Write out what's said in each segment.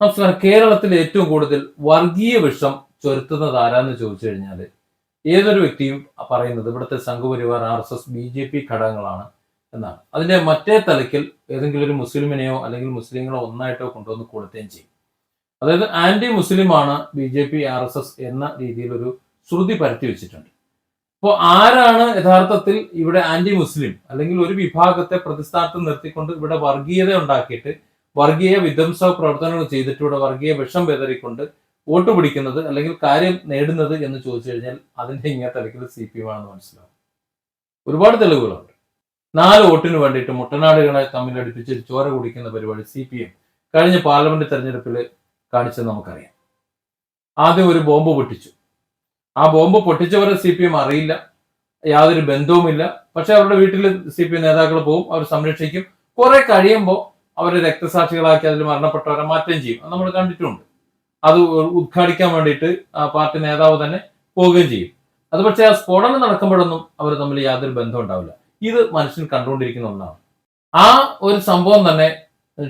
നമസ്കാരം കേരളത്തിൽ ഏറ്റവും കൂടുതൽ വർഗീയ വിഷം ചൊരുത്തുന്നത് ആരാന്ന് ചോദിച്ചു കഴിഞ്ഞാൽ ഏതൊരു വ്യക്തിയും പറയുന്നത് ഇവിടുത്തെ Sangh Parivar R S S B J P ഘടകങ്ങളാണ് എന്നാണ്. അതിന്റെ മറ്റേ തലക്കിൽ ഏതെങ്കിലും ഒരു മുസ്ലിമിനെയോ അല്ലെങ്കിൽ മുസ്ലിങ്ങളോ ഒന്നായിട്ടോ കൊണ്ടുവന്ന് കൊടുക്കുകയും ചെയ്യും. അതായത് ആന്റി മുസ്ലിമാണ് B J P R S S എന്ന രീതിയിലൊരു ശ്രുതി പരത്തി വെച്ചിട്ടുണ്ട്. അപ്പോൾ ആരാണ് യഥാർത്ഥത്തിൽ ഇവിടെ ആന്റി മുസ്ലിം അല്ലെങ്കിൽ ഒരു വിഭാഗത്തെ പ്രതിസ്ഥാനത്ത് നിർത്തിക്കൊണ്ട് ഇവിടെ വർഗീയത ഉണ്ടാക്കിയിട്ട് വർഗീയ വിധ്വംസ പ്രവർത്തനങ്ങൾ ചെയ്തിട്ട് ഇവിടെ വർഗീയ വിഷം വിതറിക്കൊണ്ട് വോട്ട് പിടിക്കുന്നത് അല്ലെങ്കിൽ കാര്യം നേടുന്നത് എന്ന് ചോദിച്ചു കഴിഞ്ഞാൽ അതിന്റെ ഇങ്ങനെ തലക്കിൽ സി പി എം ആണെന്ന് മനസ്സിലാവും. ഒരുപാട് തെളിവുകളുണ്ട്. നാല് വോട്ടിന് വേണ്ടിയിട്ട് മുട്ടനാടുകളെ തമ്മിലടിപ്പിച്ച് ചോര കുടിക്കുന്ന പരിപാടി സി പി എം കഴിഞ്ഞ പാർലമെന്റ് തെരഞ്ഞെടുപ്പിൽ കാണിച്ചത് നമുക്കറിയാം. ആദ്യം ഒരു ബോംബ് പൊട്ടിച്ചു. ആ ബോംബ് പൊട്ടിച്ചവരെ സി പി എം അറിയില്ല. യാതൊരു ബന്ധവുമില്ല. പക്ഷെ അവരുടെ വീട്ടിൽ സി പി എം നേതാക്കൾ പോവും അവർ സംരക്ഷിക്കും. കുറെ കഴിയുമ്പോൾ അവരെ രക്തസാക്ഷികളാക്കി അതിൽ മരണപ്പെട്ടവരെ മാറ്റം ചെയ്യും. നമ്മൾ കണ്ടിട്ടുണ്ട്. അത് ഉദ്ഘാടിക്കാൻ വേണ്ടിയിട്ട് ആ പാർട്ടി നേതാവ് തന്നെ പോവുകയും ചെയ്യും. അത് പക്ഷേ ആ സ്ഫോടനം നടക്കുമ്പോഴൊന്നും അവർ തമ്മിൽ യാതൊരു ബന്ധം ഉണ്ടാവില്ല. ഇത് മനുഷ്യൻ കണ്ടുകൊണ്ടിരിക്കുന്ന ഒന്നാണ്. ആ ഒരു സംഭവം തന്നെ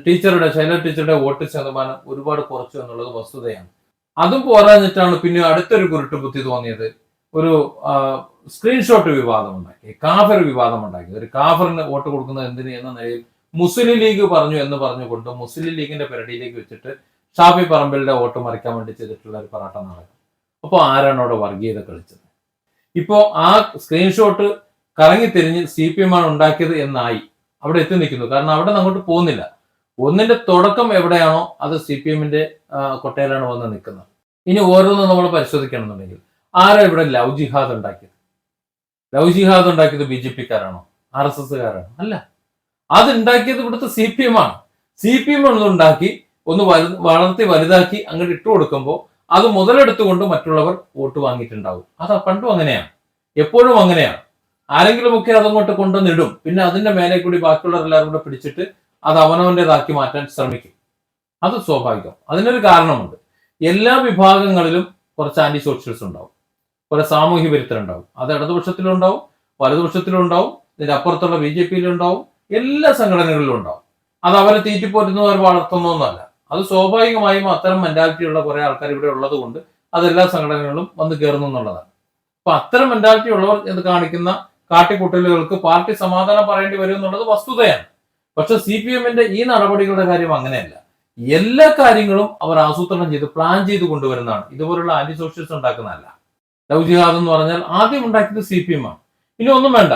ടീച്ചറുടെ ശൈല ടീച്ചറുടെ വോട്ട് ശതമാനം ഒരുപാട് കുറച്ചു എന്നുള്ളത് വസ്തുതയാണ്. അതും പോരാഞ്ഞിട്ടാണ് പിന്നെ അടുത്തൊരു കുരുട്ട് ബുദ്ധി തോന്നിയത്. ഒരു സ്ക്രീൻഷോട്ട് വിവാദം ഉണ്ടാക്കി കാഫർ വിവാദം ഉണ്ടാക്കി. ഒരു കാഫറിന് വോട്ട് കൊടുക്കുന്നത് എന്തിന് എന്ന നിലയിൽ മുസ്ലിം ലീഗ് പറഞ്ഞു എന്ന് പറഞ്ഞുകൊണ്ട് മുസ്ലിം ലീഗിന്റെ പെരടിയിലേക്ക് വെച്ചിട്ട് ഷാഫി പറമ്പലിന്റെ വോട്ട് മറിക്കാൻ വേണ്ടി ചെയ്തിട്ടുള്ള ഒരു പറാട്ട നാടകം അപ്പോൾ ആരാണ് അവിടെ വർഗീയത കളിച്ചത്? ഇപ്പോ ആ സ്ക്രീൻഷോട്ട് കറങ്ങി തിരിഞ്ഞ് സി പി എം ആണ് ഉണ്ടാക്കിയത് എന്നായി അവിടെ എത്തി നിൽക്കുന്നു. കാരണം അവിടെ നിന്ന് അങ്ങോട്ട് പോകുന്നില്ല. ഒന്നിന്റെ തുടക്കം എവിടെയാണോ അത് സി പി എമ്മിന്റെ കൊട്ടയിലാണ് വന്ന് നിൽക്കുന്നത്. ഇനി ഓരോന്നും നമ്മൾ പരിശോധിക്കണമെന്നുണ്ടെങ്കിൽ ആരാ ഇവിടെ ലവ് ജിഹാദ് ഉണ്ടാക്കിയത്? ലവ് ജിഹാദ് ഉണ്ടാക്കിയത് ബി ജെ പിക്കാരാണോ ആർ എസ് എസ്സുകാരാണോ അല്ല. അത് ഉണ്ടാക്കിയത് ഇവിടുത്തെ സി പി എം ആണ്. സി പി എം ഉണ്ടാക്കി ഒന്ന് വലു വളർത്തി വലുതാക്കി അങ്ങോട്ട് ഇട്ടു കൊടുക്കുമ്പോൾ അത് മുതലെടുത്തുകൊണ്ട് മറ്റുള്ളവർ വോട്ട് വാങ്ങിയിട്ടുണ്ടാവും. അത് പണ്ടും അങ്ങനെയാണ്. എപ്പോഴും അങ്ങനെയാണ്. ആരെങ്കിലുമൊക്കെ അതങ്ങോട്ട് കൊണ്ടുവന്നിടും. പിന്നെ അതിന്റെ മേലെ കൂടി ബാക്കിയുള്ളവരെല്ലാവരും കൂടെ പിടിച്ചിട്ട് അത് അവനവന്റെതാക്കി മാറ്റാൻ ശ്രമിക്കും. അത് സ്വാഭാവികം. അതിനൊരു കാരണമുണ്ട്. എല്ലാ വിഭാഗങ്ങളിലും കുറച്ച് ആന്റി സോഷ്യൽസ് ഉണ്ടാവും. കുറെ സാമൂഹ്യ വിരുദ്ധരുണ്ടാവും. അത് ഇടതുപക്ഷത്തിലുണ്ടാവും വലതുപക്ഷത്തിലുണ്ടാവും ഇതിന്റെ അപ്പുറത്തുള്ള ബി ജെ പിയിലും ഉണ്ടാവും എല്ലാ സംഘടനകളിലും ഉണ്ടാവും. അത് അവരെ തീറ്റിപ്പോറ്റുന്നവർ വളർത്തുന്നൊന്നല്ല അത് സ്വാഭാവികമായും അത്തരം മെന്റാലിറ്റിയുള്ള കുറെ ആൾക്കാർ ഇവിടെ ഉള്ളത് കൊണ്ട് അതെല്ലാ സംഘടനകളിലും വന്ന് കയറുന്നു എന്നുള്ളതാണ്. അപ്പൊ അത്തരം മെന്റാലിറ്റി ഉള്ളവർ എന്ന് കാണിക്കുന്ന കാട്ടിക്കൂട്ടലുകൾക്ക് പാർട്ടി സമാധാനം പറയേണ്ടി വരും എന്നുള്ളത് വസ്തുതയാണ്. പക്ഷെ സി പി എമ്മിന്റെ ഈ നടപടികളുടെ കാര്യം അങ്ങനെയല്ല. എല്ലാ കാര്യങ്ങളും അവർ ആസൂത്രണം ചെയ്ത് പ്ലാൻ ചെയ്ത് കൊണ്ടുവരുന്നതാണ്. ഇതുപോലുള്ള ആന്റി സോഷ്യൽസ് ഉണ്ടാക്കുന്നതല്ല. ലവ് ജിഹാദ് എന്ന് പറഞ്ഞാൽ ആദ്യം ഉണ്ടാക്കിയത് സി പി എം ആണ്. ഇനി ഒന്നും വേണ്ട.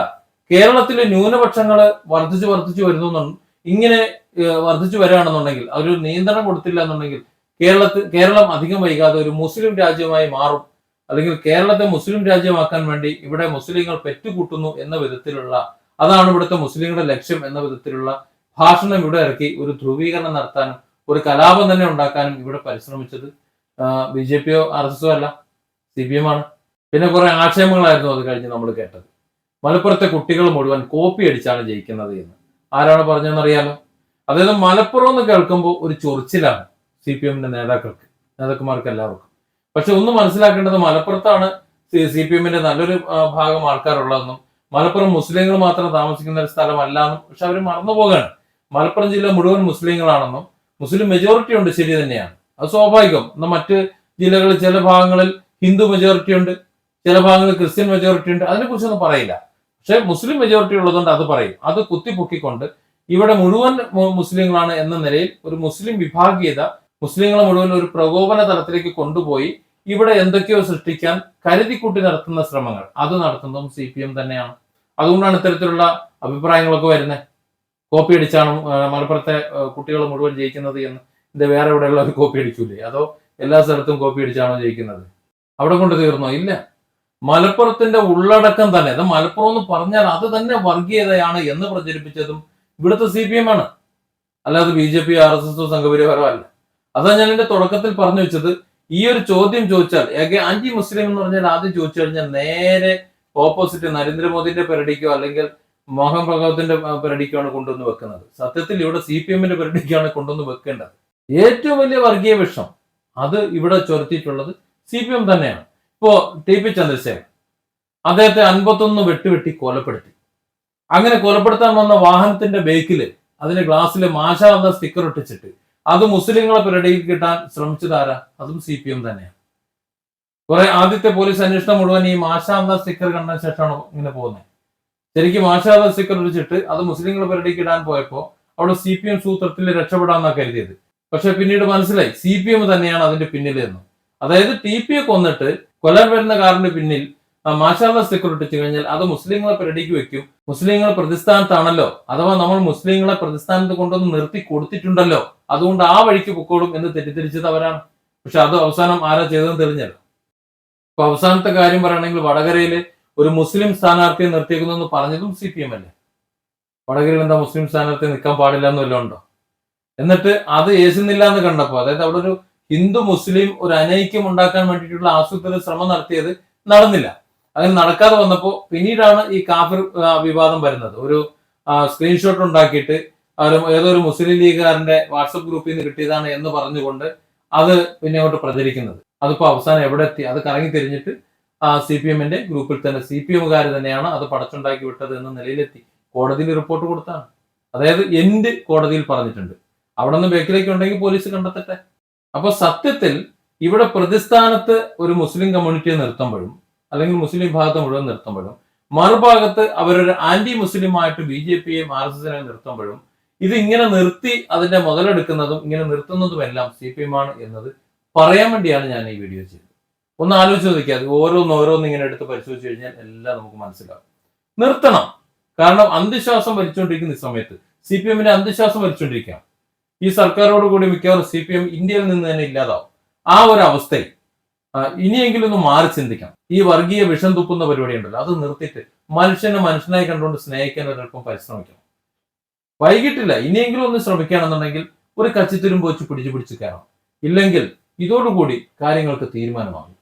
കേരളത്തിലെ ന്യൂനപക്ഷങ്ങൾ വർദ്ധിച്ചു വർദ്ധിച്ചു വരുന്നു ഇങ്ങനെ വർദ്ധിച്ചു വരികയാണെന്നുണ്ടെങ്കിൽ അവർ നിയന്ത്രണം കൊടുത്തില്ല എന്നുണ്ടെങ്കിൽ കേരളത്തിൽ കേരളം അധികം വൈകാതെ ഒരു മുസ്ലിം രാജ്യമായി മാറും. അല്ലെങ്കിൽ കേരളത്തെ മുസ്ലിം രാജ്യമാക്കാൻ വേണ്ടി ഇവിടെ മുസ്ലിങ്ങൾ പെറ്റുകൂട്ടുന്നു എന്ന വിധത്തിലുള്ള അതാണ് ഇവിടുത്തെ മുസ്ലിങ്ങളുടെ ലക്ഷ്യം എന്ന വിധത്തിലുള്ള ഭാഷണം ഇവിടെ ഇറക്കി ഒരു ധ്രുവീകരണം നടത്താനും ഒരു കലാപം തന്നെ ഉണ്ടാക്കാനും ഇവിടെ പരിശ്രമിച്ചത് ബി ജെ പിയോ ആർ എസ് എസോ അല്ല സി പി എം ആണ്. പിന്നെ കുറെ ആക്ഷേപങ്ങളായിരുന്നു അത് കഴിഞ്ഞ് നമ്മൾ കേട്ടത്. മലപ്പുറത്തെ കുട്ടികൾ മുഴുവൻ കോപ്പി അടിച്ചാണ് ജയിക്കുന്നത് എന്ന്. ആരാണ് പറഞ്ഞതെന്ന് അറിയാലോ അതായത് മലപ്പുറം എന്ന് കേൾക്കുമ്പോൾ ഒരു ചൊറിച്ചിലാണ് സി പി എമ്മിന്റെ നേതാക്കൾക്ക് നേതാക്കന്മാർക്ക് എല്ലാവർക്കും. പക്ഷെ ഒന്ന് മനസ്സിലാക്കേണ്ടത് മലപ്പുറത്താണ് സി പി എമ്മിന്റെ നല്ലൊരു ഭാഗം ആൾക്കാരുള്ളതെന്നും മലപ്പുറം മുസ്ലിങ്ങൾ മാത്രം താമസിക്കുന്ന ഒരു സ്ഥലമല്ല എന്നും പക്ഷെ അവർ മറന്നു പോകാണ്. മലപ്പുറം ജില്ല മുഴുവൻ മുസ്ലിങ്ങളാണെന്നും മുസ്ലിം മെജോറിറ്റി ഉണ്ട് ശരി തന്നെയാണ്. അത് സ്വാഭാവികം. എന്നാൽ മറ്റ് ജില്ലകളിൽ ചില ഭാഗങ്ങളിൽ ഹിന്ദു മെജോറിറ്റി ഉണ്ട് ചില ഭാഗങ്ങളിൽ ക്രിസ്ത്യൻ മെജോറിറ്റി ഉണ്ട് അതിനെക്കുറിച്ചൊന്നും പറയില്ല. പക്ഷെ മുസ്ലിം മെജോറിറ്റി ഉള്ളതുകൊണ്ട് അത് പറയും. അത് കുത്തിപ്പൊക്കിക്കൊണ്ട് ഇവിടെ മുഴുവൻ മുസ്ലിങ്ങളാണ് എന്ന നിലയിൽ ഒരു മുസ്ലിം വിഭാഗീയത മുസ്ലിങ്ങളെ മുഴുവൻ ഒരു പ്രകോപന തലത്തിലേക്ക് കൊണ്ടുപോയി ഇവിടെ എന്തൊക്കെയോ സൃഷ്ടിക്കാൻ കരുതിക്കൂട്ടി നടത്തുന്ന ശ്രമങ്ങൾ. അത് നടത്തുന്നതും സി പി എം തന്നെയാണ്. അതുകൊണ്ടാണ് ഇത്തരത്തിലുള്ള അഭിപ്രായങ്ങളൊക്കെ വരുന്നത്. കോപ്പി അടിച്ചാണ് മലപ്പുറത്തെ കുട്ടികൾ മുഴുവൻ ജയിക്കുന്നത് എന്ന്. ഇത് വേറെ എവിടെയുള്ള ഒരു കോപ്പി അടിക്കൂലേ? അതോ എല്ലാ സ്ഥലത്തും കോപ്പി അടിച്ചാണോ ജയിക്കുന്നത്? അവിടെ കൊണ്ട് തീർന്നോ? ഇല്ല. മലപ്പുറത്തിന്റെ ഉള്ളടക്കം തന്നെ. അത് മലപ്പുറം എന്ന് പറഞ്ഞാൽ അത് തന്നെ വർഗീയതയാണ് എന്ന് പ്രചരിപ്പിച്ചതും ഇവിടുത്തെ സി പി എം ആണ്. അല്ലാതെ B J P R S എസോ സംഘപരിവാരോ അല്ല അതാ ഞാൻ എന്റെ തുടക്കത്തിൽ പറഞ്ഞു വെച്ചത്. ഈ ഒരു ചോദ്യം ചോദിച്ചാൽ ആന്റി മുസ്ലിം എന്ന് പറഞ്ഞാൽ ആദ്യം ചോദിച്ചു കഴിഞ്ഞാൽ നേരെ ഓപ്പോസിറ്റ് നരേന്ദ്രമോദിന്റെ പെരടിക്കോ അല്ലെങ്കിൽ മോഹൻ ഭഗവത്തിന്റെ പെരടിക്കാണ് കൊണ്ടുവന്ന് വെക്കുന്നത്. സത്യത്തിൽ ഇവിടെ സി പി എമ്മിന്റെ പെരടിക്കാണ് കൊണ്ടുവന്ന് വെക്കേണ്ടത്. ഏറ്റവും വലിയ വർഗീയ വിഷം അത് ഇവിടെ ചൊരുത്തിയിട്ടുള്ളത് സി പി എം തന്നെയാണ്. ഇപ്പോ ടി പി ചന്ദ്രശേഖരൻ അദ്ദേഹത്തെ അൻപത്തൊന്ന് വെട്ടുവെട്ടി കൊലപ്പെടുത്തി. അങ്ങനെ കൊലപ്പെടുത്താൻ വന്ന വാഹനത്തിന്റെ ബേക്കിൽ അതിന്റെ ഗ്ലാസ്സിൽ മാഷ എന്ന സ്റ്റിക്കർ ഒട്ടിച്ചിട്ട് അത് മുസ്ലിങ്ങളെ പിരടിയിൽ കിട്ടാൻ ശ്രമിച്ചതാരാ അതും സി പി എം തന്നെയാണ് കുറെ ആദ്യത്തെ പോലീസ് അന്വേഷണം മുഴുവൻ ഈ മാഷാന്ത സ്റ്റിക്കർ കണ്ട ശേഷമാണ് ഇങ്ങനെ പോകുന്നത് ശരിക്കും മാഷാന്ത സ്റ്റിക്കർ ഒഴിച്ചിട്ട് അത് മുസ്ലിങ്ങളെ പിരടിക്ക് ഇടാൻ പോയപ്പോ അവിടെ സി പി എം സൂത്രത്തിൽ രക്ഷപ്പെടാന്നാ കരുതിയത്. പക്ഷെ പിന്നീട് മനസ്സിലായി സി പി എം തന്നെയാണ് അതിന്റെ പിന്നിലെന്ന്. അതായത് ടി പി എ കൊന്നിട്ട് കൊല്ലാൻ വരുന്ന കാറിന് പിന്നിൽ മാഷാള്ള സെക്യൂരിറ്റി കഴിഞ്ഞാൽ അത് മുസ്ലിങ്ങളെ പരിടിക്ക് വെക്കും. മുസ്ലിങ്ങൾ പ്രതിസ്ഥാനത്താണല്ലോ. അഥവാ നമ്മൾ മുസ്ലിങ്ങളെ പ്രതിസ്ഥാനത്ത് കൊണ്ടുവന്ന് നിർത്തി കൊടുത്തിട്ടുണ്ടല്ലോ. അതുകൊണ്ട് ആ വഴിക്ക് പൊക്കോളും എന്ന് തെറ്റിദ്ധരിച്ചത് അവരാണ്. പക്ഷെ അത് അവസാനം ആരാ ചെയ്തതെന്ന് തെളിഞ്ഞല്ലോ. ഇപ്പൊ അവസാനത്തെ കാര്യം പറയുകയാണെങ്കിൽ വടകരയിൽ ഒരു മുസ്ലിം സ്ഥാനാർത്ഥിയെ നിർത്തിയേക്കുന്നു എന്ന് പറഞ്ഞതും സി പി എം അല്ലേ? വടകരയിൽ എന്താ മുസ്ലിം സ്ഥാനാർത്ഥി നിൽക്കാൻ പാടില്ല എന്നല്ലോ ഉണ്ടോ? എന്നിട്ട് അത് ഏശുന്നില്ല എന്ന് കണ്ടപ്പോ അതായത് അവിടെ ഒരു ഹിന്ദു മുസ്ലിം ഒരു അനൈക്യം ഉണ്ടാക്കാൻ വേണ്ടിയിട്ടുള്ള ആസൂത്രിത ശ്രമം നടത്തിയത് നടന്നില്ല. അങ്ങനെ നടക്കാതെ വന്നപ്പോൾ പിന്നീടാണ് ഈ കാഫിർ വിവാദം വരുന്നത്. ഒരു സ്ക്രീൻഷോട്ട് ഉണ്ടാക്കിയിട്ട് ഏതൊരു മുസ്ലിം ലീഗുകാരന്റെ വാട്സപ്പ് ഗ്രൂപ്പിൽ നിന്ന് കിട്ടിയതാണ് എന്ന് പറഞ്ഞുകൊണ്ട് അത് പിന്നെ അങ്ങോട്ട് പ്രചരിക്കുന്നത്. അതിപ്പോ അവസാനം എവിടെ എത്തി? അത് കറങ്ങി തിരിഞ്ഞിട്ട് സി പി എമ്മിന്റെ ഗ്രൂപ്പിൽ തന്നെ സി പി എമ്മുകാർ തന്നെയാണ് അത് പടച്ചുണ്ടാക്കി വിട്ടത് എന്ന നിലയിലെത്തി. കോടതിയിൽ റിപ്പോർട്ട് കൊടുത്താണ്. അതായത് എൻഡ് കോടതിയിൽ പറഞ്ഞിട്ടുണ്ട്. അവിടെ നിന്ന് ബേക്കിലേക്ക് ഉണ്ടെങ്കിൽ പോലീസ് കണ്ടെത്തട്ടെ. അപ്പൊ സത്യത്തിൽ ഇവിടെ പ്രതിസ്ഥാനത്ത് ഒരു മുസ്ലിം കമ്മ്യൂണിറ്റിയെ നിർത്തുമ്പോഴും അല്ലെങ്കിൽ മുസ്ലിം വിഭാഗത്തെ മുഴുവൻ നിർത്തുമ്പോഴും മറുഭാഗത്ത് അവരൊരു ആന്റി മുസ്ലിം ആയിട്ട് ബി ജെ പിയെയും ആർ എസ് എസിനെ നിർത്തുമ്പോഴും ഇത് ഇങ്ങനെ നിർത്തി അതിന്റെ മുതലെടുക്കുന്നതും ഇങ്ങനെ നിർത്തുന്നതും എല്ലാം സി പി എം ആണ് എന്നത് പറയാൻ വേണ്ടിയാണ് ഞാൻ ഈ വീഡിയോ ചെയ്തത്. ഒന്ന് ആലോചിച്ച് നോക്കിയാൽ അത് ഓരോന്ന് ഓരോന്ന് ഇങ്ങനെ എടുത്ത് പരിശോധിച്ച് കഴിഞ്ഞാൽ എല്ലാം നമുക്ക് മനസ്സിലാവും. നിർത്തണം. കാരണം അന്ധവിശ്വാസം വലിച്ചുകൊണ്ടിരിക്കുന്ന ഈ സമയത്ത് സി പി എമ്മിന്റെ അന്ധവിശ്വാസം ഭരിച്ചുകൊണ്ടിരിക്കുകയാണ് ഈ സർക്കാരോട് കൂടി മിക്കവാറും സി പി എം ഇന്ത്യയിൽ നിന്ന് തന്നെ ഇല്ലാതാവും. ആ ഒരു അവസ്ഥയിൽ ഇനിയെങ്കിലും ഒന്ന് മാറി ചിന്തിക്കണം. ഈ വർഗീയ വിഷം തുപ്പുന്ന പരിപാടി ഉണ്ടല്ലോ അത് നിർത്തിയിട്ട് മനുഷ്യനെ മനുഷ്യനായി കണ്ടുകൊണ്ട് സ്നേഹിക്കാൻ ഒരൽപ്പം പരിശ്രമിക്കണം. വൈകിട്ടില്ല ഇനിയെങ്കിലും ഒന്ന് ശ്രമിക്കുകയാണെന്നുണ്ടെങ്കിൽ ഒരു കച്ചിത്തിരുമ്പ് വെച്ച് പിടിച്ചു പിടിച്ച് കയറണം. ഇല്ലെങ്കിൽ ഇതോടുകൂടി കാര്യങ്ങൾക്ക് തീരുമാനമാകും.